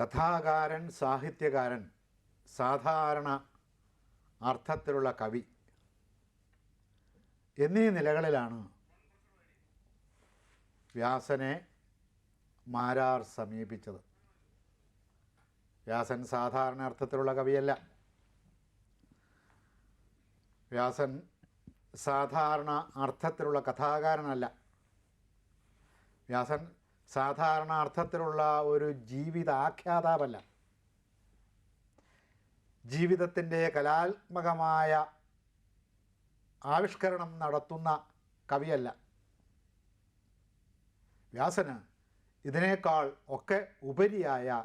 കഥാകാരൻ സാഹിത്യകാരൻ സാധാരണ അർത്ഥത്തിലുള്ള കവി എന്നീ നിലകളിലാണ് വ്യാസനെ മാരാർ സമീപിച്ചത്. വ്യാസൻ സാധാരണ അർത്ഥത്തിലുള്ള കവിയല്ല. വ്യാസൻ സാധാരണ അർത്ഥത്തിലുള്ള കഥാകാരനല്ല. വ്യാസൻ സാധാരണ അർത്ഥത്തിലുള്ള ഒരു ജീവിതാഖ്യാതാവല്ല. ജീവിതത്തിന്റെ കലാത്മകമായ ആവിഷ്കരണം നടത്തുന്ന കവിയല്ല. വ്യാസന് ഇതിനേക്കാൾ ഒക്കെ ഉപരിയായ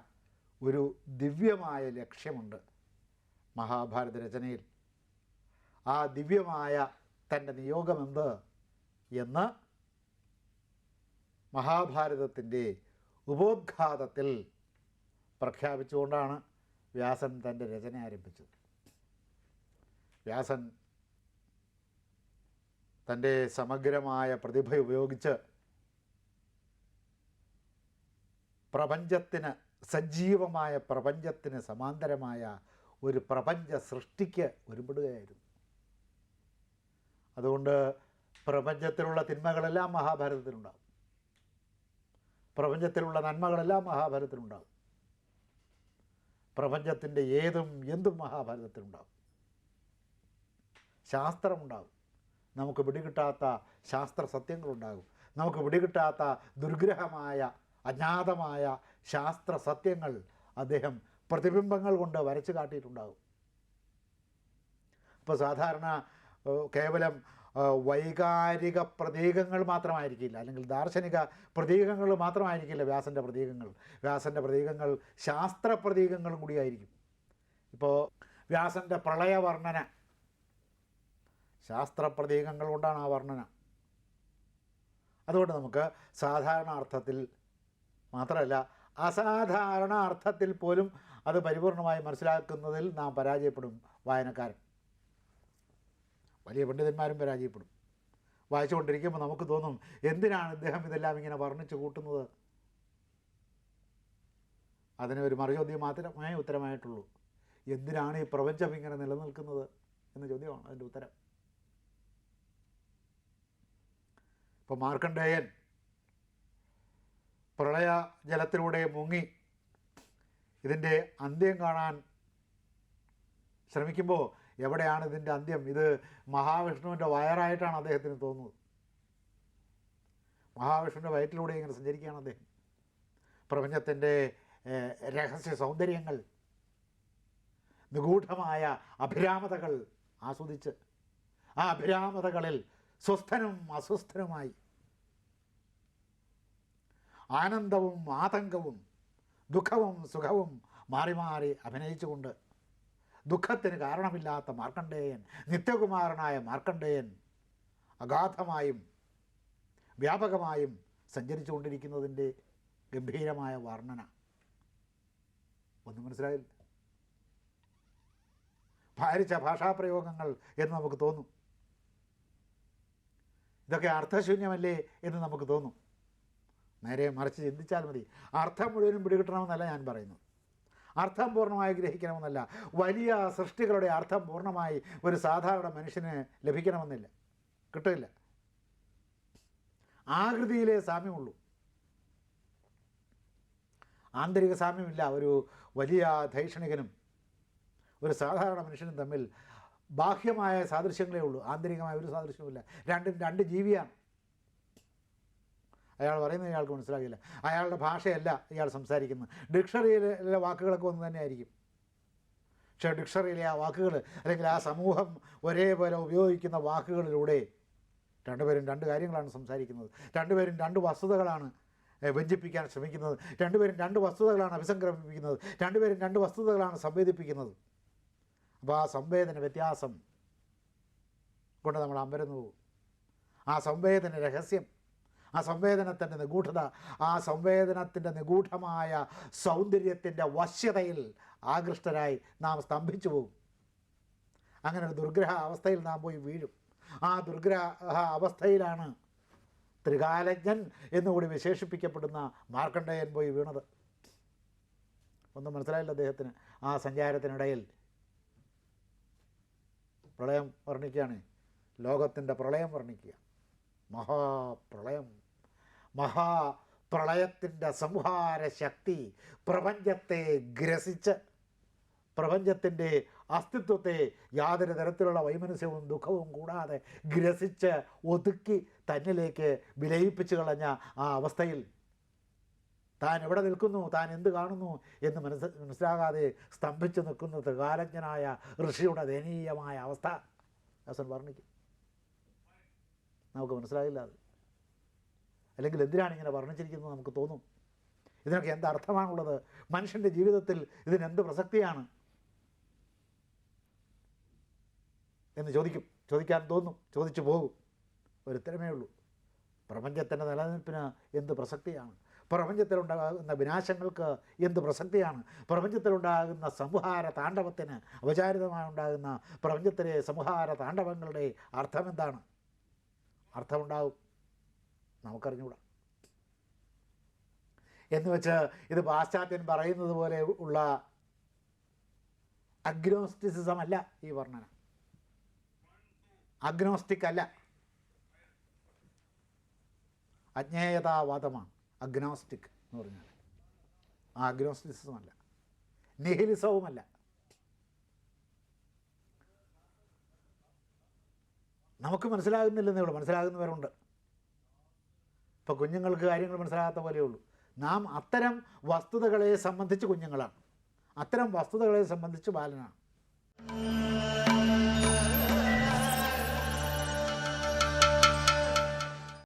ഒരു ദിവ്യമായ ലക്ഷ്യമുണ്ട് മഹാഭാരത രചനയിൽ. ആ ദിവ്യമായ തന്റെ നിയോഗമെന്ത്? എന്ന് മഹാഭാരതത്തിന്റെ ഉപോദ്ഘാതത്തിൽ പ്രഖ്യാപിച്ചുകൊണ്ടാണ് വ്യാസൻ തന്റെ രചന ആരംഭിച്ചത്. വ്യാസൻ തന്റെ സമഗ്രമായ പ്രതിഭ ഉപയോഗിച്ച് പ്രപഞ്ചത്തിന് സജീവമായ പ്രപഞ്ചത്തിന് സമാന്തരമായ ഒരു പ്രപഞ്ച സൃഷ്ടിക്ക് ഒരുപെടുകയായിരുന്നു. അതുകൊണ്ട് പ്രപഞ്ചത്തിലുള്ള തിന്മകളെല്ലാം മഹാഭാരതത്തിലുണ്ടാകും പ്രപഞ്ചത്തിലുള്ള നന്മകളെല്ലാം മഹാഭാരതത്തിലുണ്ടാകും പ്രപഞ്ചത്തിന്റെ ഏതും എന്തും മഹാഭാരതത്തിലുണ്ടാകും ശാസ്ത്രമുണ്ടാകും നമുക്ക് പിടികിട്ടാത്ത ശാസ്ത്ര സത്യങ്ങളുണ്ടാകും നമുക്ക് പിടികിട്ടാത്ത ദുർഗ്രഹമായ അജ്ഞാതമായ ശാസ്ത്ര സത്യങ്ങൾ അദ്ദേഹം പ്രതിബിംബങ്ങൾ കൊണ്ട് വരച്ചു കാട്ടിയിട്ടുണ്ടാകും. അപ്പോൾ സാധാരണ കേവലം വൈകാരിക പ്രതീകങ്ങൾ മാത്രമായിരിക്കില്ല. അല്ലെങ്കിൽ ദാർശനിക പ്രതീകങ്ങൾ മാത്രമായിരിക്കില്ല വ്യാസന്റെ പ്രതീകങ്ങൾ. വ്യാസന്റെ പ്രതീകങ്ങൾ ശാസ്ത്ര പ്രതീകങ്ങളും കൂടിയായിരിക്കും. ഇപ്പോൾ വ്യാസന്റെ പ്രളയവർണന. ശാസ്ത്ര പ്രതീകങ്ങൾ കൊണ്ടാണ് ആ വർണന. അതുകൊണ്ട് നമുക്ക് സാധാരണ അർത്ഥത്തിൽ മാത്രമല്ല അസാധാരണ അർത്ഥത്തിൽ പോലും അത് പരിപൂർണമായി മനസ്സിലാക്കുന്നതിൽ നാം പരാജയപ്പെടും വായനക്കാരൻ. വലിയ പണ്ഡിതന്മാരും പരാജയപ്പെടും. വായിച്ചുകൊണ്ടിരിക്കുമ്പോൾ നമുക്ക് തോന്നും എന്തിനാണ് ഇദ്ദേഹം ഇതെല്ലാം ഇങ്ങനെ വർണിച്ചു കൂട്ടുന്നത്? അതിന് ഒരു മറുചോദ്യം മാത്രമേ ഉത്തരമായിട്ടുള്ളൂ. എന്തിനാണ് ഈ പ്രപഞ്ചം ഇങ്ങനെ നിലനിൽക്കുന്നത് എന്ന ചോദ്യമാണ് അതിന്റെ ഉത്തരം. ഇപ്പോൾ മാർക്കണ്ഡേയൻ പ്രളയ ജലത്തിലൂടെ മുങ്ങി ഇതിന്റെ അന്ത്യം കാണാൻ ശ്രമിക്കുമ്പോൾ എവിടെയാണ് ഇതിന്റെ അന്ത്യം? ഇത് മഹാവിഷ്ണുവിന്റെ വയറായിട്ടാണ് അദ്ദേഹത്തിന് തോന്നുന്നത്. മഹാവിഷ്ണുവിന്റെ വയറ്റിലൂടെ ഇങ്ങനെ സഞ്ചരിക്കുകയാണ് അദ്ദേഹം. പ്രപഞ്ചത്തിന്റെ രഹസ്യ സൗന്ദര്യങ്ങൾ നിഗൂഢമായ അഭിരാമതകൾ ആസ്വദിച്ച് ആ അഭിരാമതകളിൽ സ്വസ്ഥനും അസ്വസ്ഥനുമായി ആനന്ദവും ആതങ്കവും ദുഃഖവും സുഖവും മാറി മാറി അഭിനയിച്ചുകൊണ്ട് ദുഃഖത്തിന് കാരണമില്ലാത്ത മാർക്കണ്ഡേയൻ നിത്യകുമാരനായ മാർക്കണ്ഡേയൻ അഗാധമായും വ്യാപകമായും സഞ്ചരിച്ചു കൊണ്ടിരിക്കുന്നതിന്റെ ഗംഭീരമായ വർണന. ഒന്നും മനസ്സിലായില്ല. ഭാരിച്ച ഭാഷാപ്രയോഗങ്ങൾ എന്ന് നമുക്ക് തോന്നും. ഇതൊക്കെ അർത്ഥശൂന്യമല്ലേ എന്ന് നമുക്ക് തോന്നും. നേരെ മറിച്ച് ചിന്തിച്ചാൽ മതി. അർത്ഥം മുഴുവനും പിടികിട്ടണമെന്നല്ല ഞാൻ പറയുന്നത്. അർത്ഥം പൂർണമായി ഗ്രഹിക്കണമെന്നല്ല. വലിയ സൃഷ്ടികളുടെ അർത്ഥം പൂർണമായി ഒരു സാധാരണ മനുഷ്യന് ലഭിക്കണമെന്നില്ല. കിട്ടില്ല ആകൃതിയിലേ സാമ്യമുള്ളൂ. ആന്തരിക സാമ്യമില്ല. ഒരു വലിയ ധൈഷണികനും ഒരു സാധാരണ മനുഷ്യനും തമ്മിൽ ബാഹ്യമായ സാദൃശ്യങ്ങളേ ഉള്ളൂ. ആന്തരികമായ ഒരു സാദൃശ്യവുമില്ല. രണ്ടും രണ്ട് ജീവിയാണ്. അയാൾ പറയുന്നത് ഇയാൾക്ക് മനസ്സിലാകില്ല. അയാളുടെ ഭാഷയല്ല ഇയാൾ സംസാരിക്കുന്നത്. ഡിക്ഷണറിയിലെ വാക്കുകളൊക്കെ ഒന്ന് തന്നെ ആയിരിക്കും പക്ഷേ ഡിക്ഷണറിയിലെ ആ വാക്കുകൾ അല്ലെങ്കിൽ ആ സമൂഹം ഒരേപോലെ ഉപയോഗിക്കുന്ന വാക്കുകളിലൂടെ രണ്ടുപേരും രണ്ട് കാര്യങ്ങളാണ് സംസാരിക്കുന്നത്. രണ്ടുപേരും രണ്ട് വസ്തുതകളാണ് ഏഹ്, ശ്രമിക്കുന്നത്. രണ്ടുപേരും രണ്ട് വസ്തുതകളാണ് അഭിസംക്രമിപ്പിക്കുന്നത്. രണ്ടുപേരും രണ്ട് വസ്തുതകളാണ് സംവേദിപ്പിക്കുന്നത്. അപ്പോൾ ആ സംവേദന വ്യത്യാസം കൊണ്ട് നമ്മൾ അമ്പരന്ന് പോകും. ആ സംവേദന രഹസ്യം ആ സംവേദനത്തിന്റെ നിഗൂഢത ആ സംവേദനത്തിന്റെ നിഗൂഢമായ സൗന്ദര്യത്തിന്റെ വശ്യതയിൽ ആകൃഷ്ടരായി നാം സ്തംഭിച്ചു പോകും. അങ്ങനെ ഒരു ദുർഗ്രഹ അവസ്ഥയിൽ നാം പോയി വീഴും. ആ ദുർഗ്രഹ അവസ്ഥയിലാണ് ത്രികാലജ്ഞൻ എന്നുകൂടി വിശേഷിപ്പിക്കപ്പെടുന്ന മാർക്കണ്ഡേയൻ പോയി വീണത്. ഒന്നും മനസ്സിലായില്ല അദ്ദേഹത്തിന്. ആ സഞ്ചാരത്തിനിടയിൽ പ്രളയം വർണിക്കുകയാണ്. ലോകത്തിന്റെ പ്രളയം വർണിക്കുക. മഹാപ്രളയം. മഹാപ്രളയത്തിന്റെ സംഹാര ശക്തി പ്രപഞ്ചത്തെ ഗ്രസിച്ച് പ്രപഞ്ചത്തിന്റെ അസ്തിത്വത്തെ യാതൊരു തരത്തിലുള്ള വൈമനസ്യവും ദുഃഖവും കൂടാതെ ഗ്രസിച്ച് ഒതുക്കി തന്നിലേക്ക് വിലയിപ്പിച്ചു കളഞ്ഞ ആ അവസ്ഥയിൽ താൻ എവിടെ നിൽക്കുന്നു താൻ എന്ത് കാണുന്നു എന്ന് മനസ്സ് മനസ്സിലാകാതെ സ്തംഭിച്ചു നിൽക്കുന്ന ത്രികാലജ്ഞനായ ഋഷിയുടെ ദയനീയമായ അവസ്ഥ ദാസൻ വർണിക്കും. നമുക്ക് മനസ്സിലാകില്ല അത്. അല്ലെങ്കിൽ എന്തിനാണ് ഇങ്ങനെ വർണിച്ചിരിക്കുന്നത് നമുക്ക് തോന്നും? ഇതിനൊക്കെ എന്ത് അർത്ഥമാണുള്ളത്? മനുഷ്യന്റെ ജീവിതത്തിൽ ഇതിനെന്ത് പ്രസക്തിയാണ്? എന്ന് ചോദിക്കും. ചോദിക്കാൻ തോന്നും. ചോദിച്ചു പോകും. ഒരുത്തരമേ ഉള്ളൂ. പ്രപഞ്ചത്തിന്റെ നിലനിൽപ്പിന് എന്ത് പ്രസക്തിയാണ്? പ്രപഞ്ചത്തിലുണ്ടാകുന്ന വിനാശങ്ങൾക്ക് എന്ത് പ്രസക്തിയാണ്? പ്രപഞ്ചത്തിലുണ്ടാകുന്ന സംഹാര താണ്ഡവത്തിന് അപചാരിതമായി ഉണ്ടാകുന്ന പ്രപഞ്ചത്തിലെ സംഹാര താണ്ഡവങ്ങളുടെ അർത്ഥമെന്താണ്? അർത്ഥമുണ്ടാകും നമുക്കറിഞ്ഞുകൂടാ എന്ന് വെച്ച് ഇത് പാശ്ചാത്യൻ പറയുന്നത് പോലെ ഉള്ള അഗ്നോസ്റ്റിസിസം അല്ല ഈ വർണന. അഗ്നോസ്റ്റിക് അല്ല. അജ്ഞേയതാവാദമാണ്. അഗ്നോസ്റ്റിക് എന്ന് പറഞ്ഞാൽ ആ അഗ്നോസ്റ്റിസിസം അല്ല. നിഹിലിസവുമല്ല നമുക്ക് മനസ്സിലാകുന്നില്ലെന്നേ ഉള്ളൂ. മനസ്സിലാകുന്നവരുണ്ട്. ഇപ്പോൾ കുഞ്ഞുങ്ങൾക്ക് കാര്യങ്ങൾ മനസ്സിലാകാത്ത പോലെ ഉള്ളൂ. നാം അത്തരം വസ്തുതകളെ സംബന്ധിച്ച് കുഞ്ഞുങ്ങളാണ്. അത്തരം വസ്തുതകളെ സംബന്ധിച്ച് ബാലനാണ്.